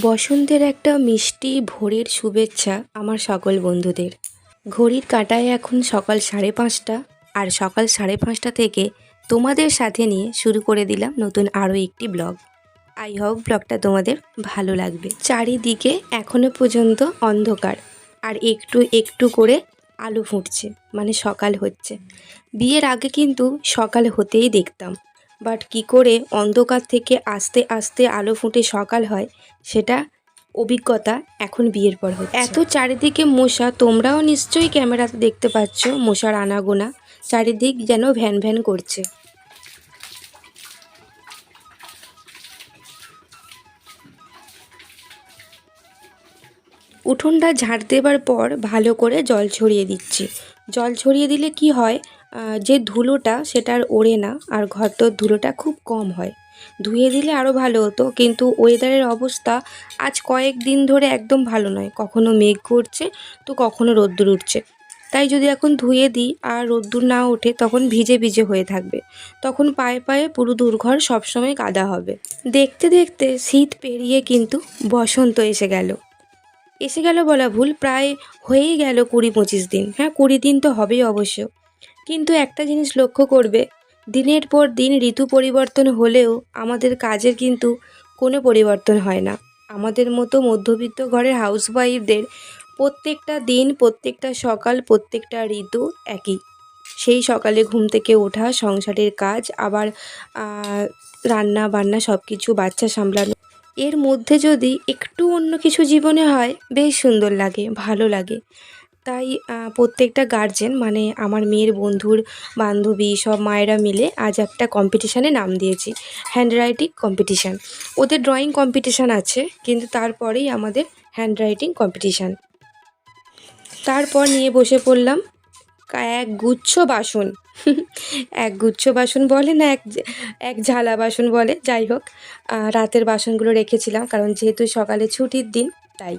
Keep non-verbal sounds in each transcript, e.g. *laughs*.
বসন্তের একটা মিষ্টি ভোরের শুভেচ্ছা আমার সকল বন্ধুদের। ঘড়ির কাঁটায় এখন সকাল সাড়ে পাঁচটা আর সকাল সাড়ে পাঁচটা থেকে তোমাদের সাথে নিয়ে শুরু করে দিলাম নতুন আরও একটি ব্লগ। আই হোপ ব্লগটা তোমাদের ভালো লাগবে। চারিদিকে এখনও পর্যন্ত অন্ধকার আর একটু একটু করে আলো ফুটছে মানে সকাল হচ্ছে। বিয়ের আগে কিন্তু সকাল হতেই দেখতাম। বাট কি করে অন্ধকার থেকে আস্তে আস্তে আলো ফুটে সকাল হয়, সেটা অভিজ্ঞতা এখন বিয়ের পর হচ্ছে। এত চারিদিকে মশা, তোমরাও নিশ্চয়ই ক্যামেরাতে দেখতে পাচ্ছ মশার আনাগোনা, চারিদিক যেন ভ্যান ভ্যান করছে। উঠোনটা ঝাড় দেবার পর ভালো করে জল ছড়িয়ে দিচ্ছি। জল ছড়িয়ে দিলে কি হয় যে ধুলোটা সেটা আর ওড়ে না, আর ঘরটোর ধুলোটা খুব কম হয়। ধুয়ে দিলে আরও ভালো হতো, কিন্তু ওয়েদারের অবস্থা আজ কয়েক দিন ধরে একদম ভালো নয়। কখনো মেঘ করছে, তো কখনো রোদ্দুর উঠছে। তাই যদি এখন ধুয়ে দিই আর রোদ্দুর না ওঠে, তখন ভিজে ভিজে হয়ে থাকবে। তখন পায়ে পায়ে পুরো দুর্ঘর সবসময় কাদা হবে। দেখতে দেখতে শীত পেরিয়ে কিন্তু বসন্ত এসে গেল। এসে গেল বলা ভুল, প্রায় হয়েই গেল কুড়ি পঁচিশ দিন। হ্যাঁ কুড়ি দিন তো হবেই অবশ্য। কিন্তু একটা জিনিস লক্ষ্য করবে, দিনের পর দিন ঋতু পরিবর্তন হলেও আমাদের কাজের কিন্তু কোনো পরিবর্তন হয় না। আমাদের মতো মধ্যবিত্ত ঘরের হাউসওয়াইফদের প্রত্যেকটা দিন, প্রত্যেকটা সকাল, প্রত্যেকটা ঋতু একই। সেই সকালে ঘুম থেকে ওঠা, সংসারের কাজ, আবার রান্না বান্না সব কিছু বাচ্চা সামলানো, এর মধ্যে যদি একটু অন্য কিছু জীবনে হয়, বেশ সুন্দর লাগে, ভালো লাগে। তাই প্রত্যেকটা গার্জেন মানে আমার মেয়ের বন্ধুর বান্ধবী সব মায়েরা মিলে আজ একটা কম্পিটিশানে নাম দিয়েছি হ্যান্ডরাইটিং কম্পিটিশান ওদের ড্রয়িং কম্পিটিশান আছে, কিন্তু তারপরেই আমাদের হ্যান্ডরাইটিং কম্পিটিশান তারপর নিয়ে বসে পড়লাম এক গুচ্ছ বাসন। *laughs* এক গুচ্ছ বাসন বলে না, এক এক ঝালা বাসন বলে, যাই হোক রাতের বাসনগুলো রেখেছিলাম, কারণ যেহেতু সকালে ছুটির দিন, তাই।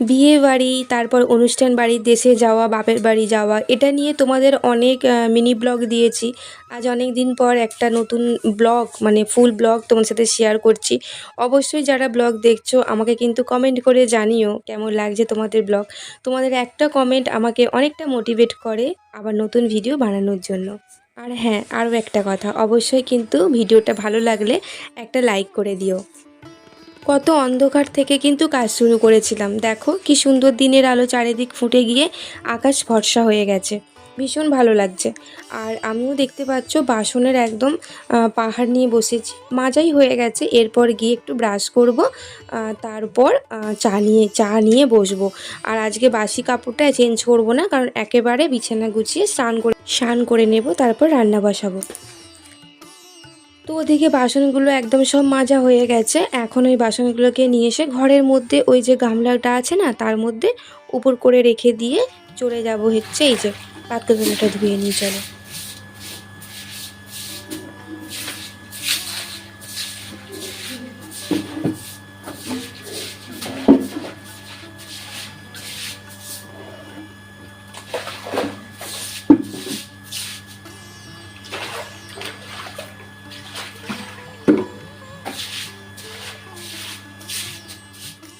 বিয়ে বাড়ি, তারপর অনুষ্ঠান বাড়ি, দেশে যাওয়া, বাপের বাড়ি যাওয়া, এটা নিয়ে তোমাদের অনেক মিনি ব্লগ দিয়েছি। আজ অনেক দিন পর একটা নতুন ব্লগ মানে ফুল ব্লগ তোমার সাথে শেয়ার করছি। অবশ্যই যারা ব্লগ দেখছ, আমাকে কিন্তু কমেন্ট করে জানিও কেমন লাগছে তোমাদের ব্লগ তোমাদের একটা কমেন্ট আমাকে অনেকটা মোটিভেট করে আবার নতুন ভিডিও বানানোর জন্য। আর হ্যাঁ আরও একটা কথা, অবশ্যই কিন্তু ভিডিওটা ভালো লাগলে একটা লাইক করে দিও। কত অন্ধকার থেকে কিন্তু কাজ শুরু করেছিলাম। দেখো কি সুন্দর দিনের আলো চারিদিক ফুটে গিয়ে আকাশ ভরসা হয়ে গেছে। ভীষণ ভালো লাগছে। আর আমিও দেখতে পাচ্ছ বাসনের একদম পাহাড় নিয়ে বসেছি। মাজাই হয়ে গেছে। এরপর গিয়ে একটু ব্রাশ করব তারপর চা নিয়ে চা নিয়ে বসবো। আর আজকে বাসি কাপড়টা চেঞ্জ করব না, কারণ একেবারে বিছানা গুছিয়ে স্নান করে স্নান করে নেব, তারপর রান্না বসাবো। তো ওদিকে বাসনগুলো একদম সব মাজা হয়ে গেছে। এখন ওই বাসনগুলোকে নিয়ে এসে ঘরের মধ্যে ওই যে গামলাটা আছে না, তার মধ্যে উপর করে রেখে দিয়ে চলে যাব হচ্ছে এই যে পাত্রগুলোটা ধুয়ে নিয়ে চলো।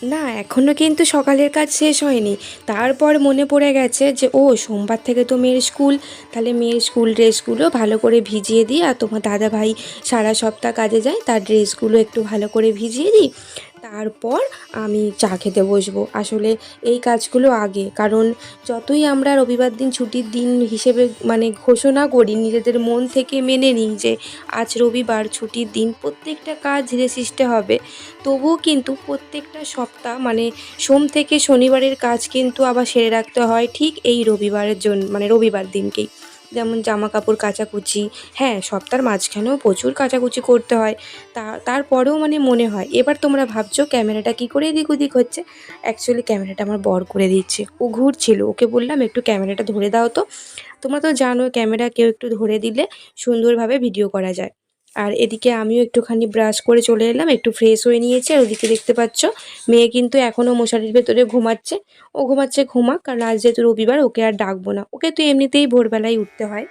না এখনও কিন্তু সকালের কাজ শেষ হয়নি। তারপর মনে পড়ে গেছে যে, ও, সোমবার থেকে তো মেয়ের স্কুল। তাহলে মেয়ের স্কুল ড্রেসগুলো ভালো করে ভিজিয়ে দিই আর তোমার দাদা ভাই সারা সপ্তাহ কাজে যায়, তার ড্রেসগুলো একটু ভালো করে ভিজিয়ে দিই। তারপর আমি চা খেতে বসবো। আসলে এই কাজগুলো আগে। কারণ যতই আমরা রবিবার দিন ছুটির দিন হিসেবে মানে ঘোষণা করি, নিজেদের মন থেকে মেনে নিই যে আজ রবিবার ছুটির দিন প্রত্যেকটা কাজ ধীরে সিস্টে হবে, তবুও কিন্তু প্রত্যেকটা সপ্তাহ মানে সোম থেকে শনিবারের কাজ কিন্তু আবার সেরে রাখতে হয় ঠিক এই রবিবারের জন্য মানে রবিবার দিনকেই। যেমন জামা কাপড় কাচাকুচি হ্যাঁ সপ্তাহের মাঝখানেও প্রচুর কাচাকুচি করতে হয়। তা, তারপরেও মানে মনে হয়, এবার তোমরা ভাবছ ক্যামেরাটা কি করে এদিক ওদিক হচ্ছে? অ্যাকচুয়ালি ক্যামেরাটা আমার বর করে দিচ্ছে ও ঘুরছিল, ওকে বললাম, একটু ক্যামেরাটা ধরে দাও তো। তোমরা তো জানো ক্যামেরা কেউ একটু ধরে দিলে সুন্দরভাবে ভিডিও করা যায়। আর এদিকে আমিও একটুখানি ব্রাশ করে চলে এলাম, একটু ফ্রেশ হয়ে নিয়েছি, আর ওদিকে দেখতে পাচ্ছ, মেয়ে কিন্তু এখনও মশারির ভেতরে ঘুমাচ্ছে। ও ঘুমাচ্ছে ঘুমা কারণ আজ যেহেতু রবিবার, ওকে আর ডাকবো না। ওকে তো এমনিতেই ভোরবেলায় উঠতে হয়।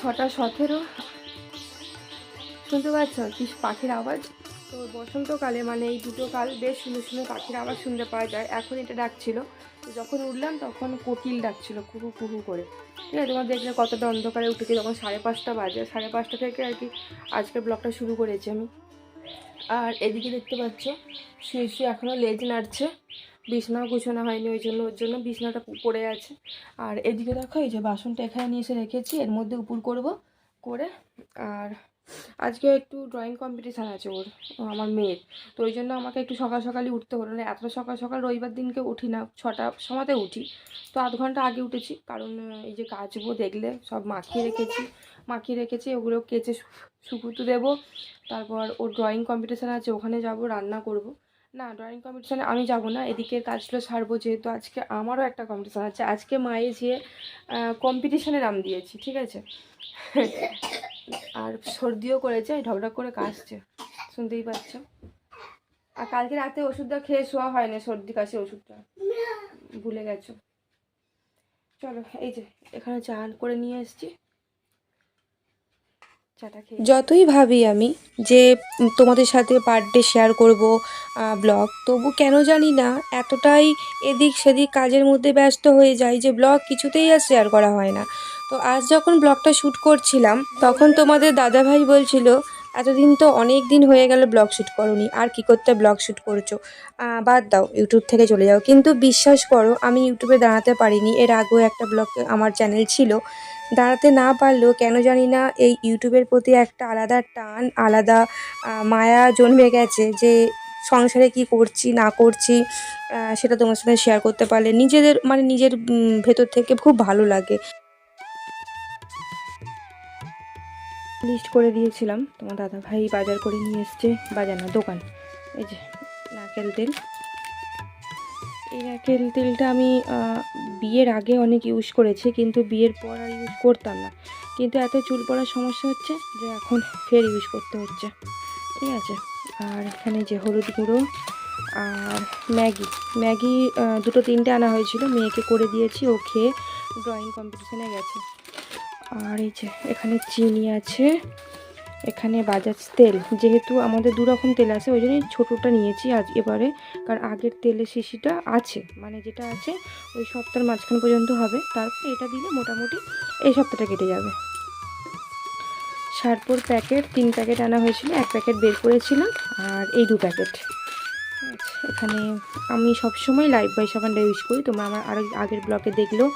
ছটা সতেরো। শুনতে পাচ্ছ? কি পাখির আওয়াজ? তো বসন্তকালে মানে এই দুটো কাল বেশ সুন্দর সুন্দর পাখির আওয়াজ শুনতে পাওয়া যায়। এখন এটা ডাকছিল। যখন উঠলাম তখন কোকিল ডাকছিল কুহু কুহু করে। ঠিক আছে, তোমার দেখলে কতটা অন্ধকারে উঠেছি তখন সাড়ে পাঁচটা বাজে। সাড়ে পাঁচটা থেকে আর কি আজকের ব্লগটা শুরু করেছি আমি। আর এদিকে দেখতে পাচ্ছ শুয়ে শুয়ে এখনও লেজ নাড়ছে। বিছনাও গুছানো হয়নি, ওই জন্য, ওর জন্য বিছনাটা পড়ে আছে। আর এদিকে দেখো, এই যে বাসনটা এখানে নিয়ে এসে রেখেছি, এর মধ্যে উপর করব, করে, আর আজকে একটু ড্রয়িং কম্পিটিশান আছে ওর আমার মেয়ের। তো ওই জন্য আমাকে একটু সকাল সকালই উঠতে হলো না এতটা সকাল সকাল রবিবার দিনকে উঠি না, ছটা সময়তে উঠি। তো আধ ঘণ্টা আগে উঠেছি, কারণ এই যে কাচবো, দেখলে সব মাখিয়ে রেখেছি মাখিয়ে রেখেছি, ওগুলো কেচে শুকুতে দেবো। তারপর ওর ড্রয়িং কম্পিটিশান আছে, ওখানে যাব, রান্না করব। না ড্রয়িং কম্পিটিশানে আমি যাব না, এদিকের কাজগুলো সারবো যেহেতু আজকে আমারও একটা কম্পিটিশান আছে। আজকে মায়ে যেয়ে কম্পিটিশানে নাম দিয়েছি, ঠিক আছে? আর সর্দিও করেছে ঢকঢক করে কাশছে, শুনতেই পাচ্ছ? আর কালকে রাতে ওষুধটা খেয়ে শোয়া হয় না সর্দি কাশি ওষুধটা। ভুলে গেছো? চলো, এই যে, এখানে চান করে নিয়ে এসেছি। যতই ভাবি আমি যে তোমাদের সাথে বার্থডে শেয়ার করব ব্লগ তবু কেন জানি না এতটাই এদিক সেদিক কাজের মধ্যে ব্যস্ত হয়ে যাই যে ব্লগ কিছুতেই আর শেয়ার করা হয় না। তো আজ যখন ব্লগটা শ্যুট করছিলাম, তখন তোমাদের দাদাভাই বলছিল, এতদিন তো অনেক দিন হয়ে গেল ব্লগ শ্যুট করনি, আর কি করতে ব্লগ শ্যুট করছ? বাদ দাও ইউটিউব থেকে চলে যাও। কিন্তু বিশ্বাস করো, আমি ইউটিউবে দাঁড়াতে পারিনি। এর আগেও একটা ব্লগ আমার চ্যানেল ছিল। দাঁড়াতে না পারলেও কেন জানি না এই ইউটিউবের প্রতি একটা আলাদা টান, আলাদা মায়া জন্মে গেছে যে সংসারে কি করছি, না করছি সেটা তোমার সাথে শেয়ার করতে পারলে নিজেদের মানে নিজের ভেতর থেকে খুব ভালো লাগে। লিস্ট করে দিয়েছিলাম। তোমার দাদা ভাই বাজার করে নিয়ে এসছে, বাজার না, দোকান। এই যে নারকেল তেল। এই নারকেল তেলটা আমি বিয়ের আগে অনেক ইউজ করেছি, কিন্তু বিয়ের পর আর ইউজ করতাম না। কিন্তু এত চুল পড়ার সমস্যা হচ্ছে যে এখন ফের ইউজ করতে হচ্ছে। ঠিক আছে? আর এখানে যে হলুদ গুঁড়ো আর ম্যাগি। ম্যাগি দুটো তিনটে আনা হয়েছিল, মেয়েকে করে দিয়েছি, ও খেয়ে ড্রয়িং কম্পিটিশনে গেছে। আর এই যে এখানে চিনি আছে। এখানে বাজাজ তেল। যেহেতু আমাদের দু রকম তেল আছে, ওই জন্যই ছোটোটা নিয়েছি আজ এবারে, কারণ আগের তেলের শিশিটা আছে। মানে যেটা আছে, ওই সপ্তাহের মাঝখান পর্যন্ত হবে। তারপর এটা দিলে মোটামুটি এই সপ্তাহটা কেটে যাবে। শার্পুর প্যাকেট, তিন প্যাকেট আনা হয়েছিল, এক প্যাকেট বের করেছিলাম, আর এই দু প্যাকেট। এখানে আমি সবসময় লাইফ বাই সাবানটা ইউজ করি, তোমরা আমার আরও আগের ব্লগে দেখলেও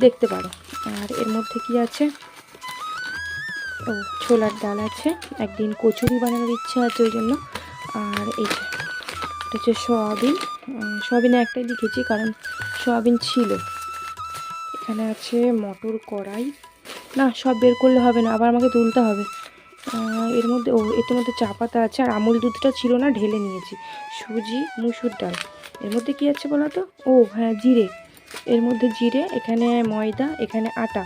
দেখতে পারো। আর এর মধ্যে কি আছে? ছোলার ডাল আছে। একদিন কচুরি বানানোর ইচ্ছা আছে ওই জন্য। আর এই যে, এটা হচ্ছে সয়াবিন। সয়াবিনে একটাই লিখেছি কারণ সয়াবিন ছিল। এখানে আছে মটর কড়াই। না, সব বের করলে হবে না, আবার আমাকে তুলতে হবে। এর মধ্যে, ও, এর মধ্যে চা পাতা আছে আর আমুল দুধটা ছিল না, ঢেলে নিয়েছি। সুজি, মুসুর ডাল। এর মধ্যে কি আছে বলো তো? ও হ্যাঁ জিরে। এর মধ্যে জিরে, এখানে ময়দা, এখানে আটা।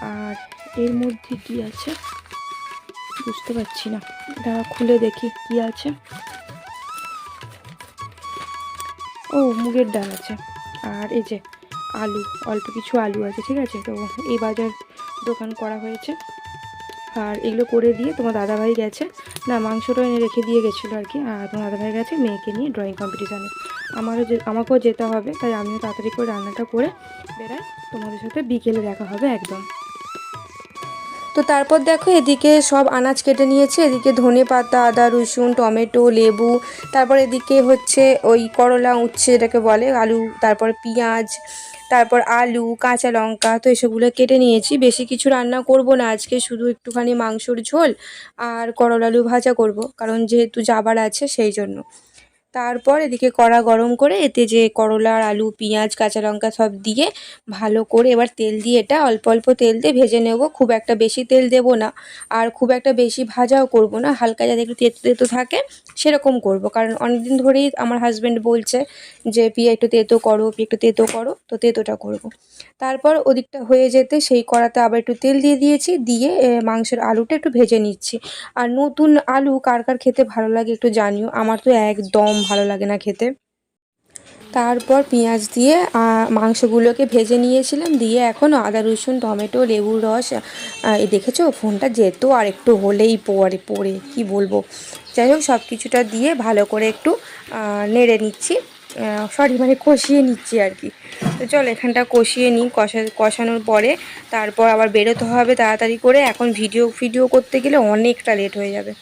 আর এর মধ্যে কি আছে? বুঝতে পারছি না। এটা খুলে দেখি কি আছে। ও, মুগের ডাল আছে। আর এই যে আলু, অল্প কিছু আলু আছে, ঠিক আছে? তো এই বাজার দোকান করা হয়েছে। আর এগুলো করে দিয়ে তোমার দাদাভাই গেছে। না, মাংসটা এনে রেখে দিয়ে গেছিল আর কি। আর তোমার দাদাভাই গেছে মেয়েকে নিয়ে ড্রয়িং কম্পিটিশানে আমারও যে, আমাকেও যেতে হবে, তাই আমিও তাড়াতাড়ি করে রান্নাটা করে বেরাই তোমাদের সাথে বিকেলে দেখা হবে একদম। তো তারপর দেখো এদিকে সব আনাজ কেটে নিয়েছে। এদিকে ধনে পাতা, আদা, রসুন, টমেটো, লেবু, তারপর এদিকে হচ্ছে ওই করলা উচ্ছে এটাকে বলে, আলু, তারপর পেঁয়াজ, তারপর আলু, কাঁচা লঙ্কা, তো এসবগুলো কেটে নিয়েছি। বেশি কিছু রান্না করব না আজকে, শুধু একটুখানি মাংসর ঝোল আর করলা আলু ভাজা করব, কারণ যেহেতু যাবার আছে সেই জন্য। তারপর এদিকে কড়া গরম করে এতে যে করলা আলু, পেঁয়াজ, কাঁচা লঙ্কা সব দিয়ে ভালো করে এবার তেল দিয়ে এটা অল্প অল্প তেল দিয়ে ভেজে নেব। খুব একটা বেশি তেল দেব না। আর খুব একটা বেশি ভাজাও করব না। হালকা যাতে একটু তেতো তেতো থাকে, সেরকম করব। কারণ অনেকদিন ধরেই আমার হাজব্যান্ড বলছে যে, পিয়া, একটু তেতো করো, পিয়া, একটু তেতো করো। তো তেতোটা করব। তারপর ওদিকটা হয়ে যেতে সেই কড়াতে আবার একটু তেল দিয়ে দিয়েছি। দিয়ে মাংসের আলুটা একটু ভেজে নিচ্ছি। আর নতুন আলু কার কার খেতে ভালো লাগে একটু জানিও। আমার তো একদম ভালো লাগে না খেতে। তারপর পেঁয়াজ দিয়ে মাংসগুলোকে ভেজে নিয়েছিলাম। দিয়ে এখন আদা, রসুন, টমেটো, লেবুর রস দেখেছ? ফোনটা যেত আর একটু হলেই পরে পড়ে কি বলব? যাই হোক সব কিছুটা দিয়ে ভালো করে একটু নেড়ে নিচ্ছি। সরি মানে কষিয়ে নিচ্ছি আর কি। তো চল, এখানটা কষিয়ে নিই। কষা, কষানোর পরে তারপর আবার বেরোতে হবে তাড়াতাড়ি করে। এখন ভিডিও ভিডিও করতে গেলে অনেকটা লেট হয়ে যাবে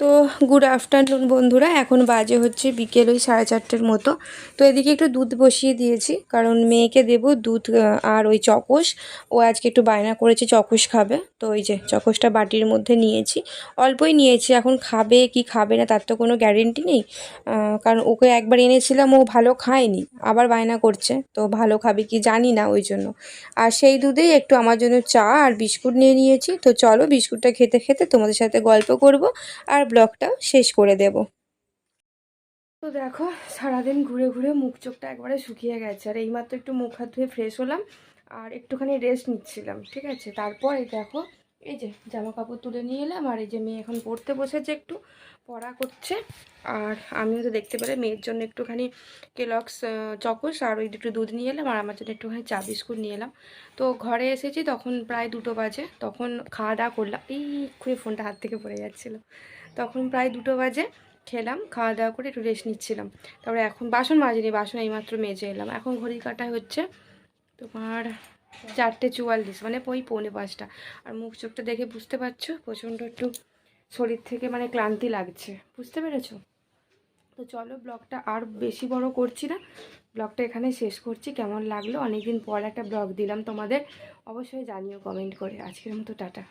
তো গুড আফটারনুন বন্ধুরা। এখন বাজে হচ্ছে বিকেল ওই সাড়ে চারটের মতো। তো এদিকে একটু দুধ বসিয়ে দিয়েছি, কারণ মেয়েকে দেবো দুধ আর ওই চকোস ও আজকে একটু বায়না করেছে চকোস খাবে। তো ওই যে চকোসটা বাটির মধ্যে নিয়েছি। অল্পই নিয়েছি, এখন খাবে কি খাবে না তার তো কোনো গ্যারেন্টি নেই। কারণ ওকে একবার এনেছিলাম, ও ভালো খায়নি। আবার বায়না করছে, তো ভালো খাবে কি জানি না ওই জন্য। আর সেই দুধেই একটু আমার জন্য চা আর বিস্কুট নিয়ে নিয়েছি। তো চলো বিস্কুটটা খেতে খেতে তোমাদের সাথে গল্প করব। আর ব্লগটা শেষ করে দেব। তো দেখো, সারাদিন ঘুরে ঘুরে মুখ চোখটা একবারে শুকিয়ে গেছে। আর এইমাত্র একটু মুখ হাত ধুয়ে ফ্রেশ হলাম আর একটুখানি রেস্ট নিচ্ছিলাম, ঠিক আছে? তারপর এই দেখো, এই যে জামা কাপড় তুলে নিয়ে এলাম আর এই যে মেয়ে এখন পড়তে বসেছে একটু, পড়া করছে। আর আমিও তো দেখতে পেলে মেয়ের জন্য একটুখানি কেলক্স চকোস আর ওই একটু দুধ নিয়ে এলাম আর আমার জন্য একটুখানি চা বিস্কুট নিয়ে এলাম। তো ঘরে এসেছি তখন প্রায় দুটো বাজে, তখন খাওয়া দাওয়া করলাম। এই খুঁড়ে ফোনটা হাত থেকে পড়ে যাচ্ছিল। তখন প্রায় দুটো বাজে, খেলাম খাওয়া দাওয়া করে একটু রেস্ট নিচ্ছিলাম। তারপরে এখন বাসন মাজিনি, বাসন এইমাত্র মেজে এলাম। এখন ঘড়ি কাটা হচ্ছে তোমার চারটে চুয়াল্লিশ মানে ওই পৌনে পাঁচটা। আর মুখ চোখটা দেখে বুঝতে পারছ, প্রচণ্ড একটু শরীর থেকে মানে ক্লান্তি লাগছে। বুঝতে পেরেছ? তো চলো ব্লগটা আর বেশি বড় করছি না। ব্লগটা এখানে শেষ করছি। কেমন লাগল? অনেকদিন পর একটা ব্লগ দিলাম তোমাদের। অবশ্যই জানিও, কমেন্ট করে। আজকের মতো টাটা।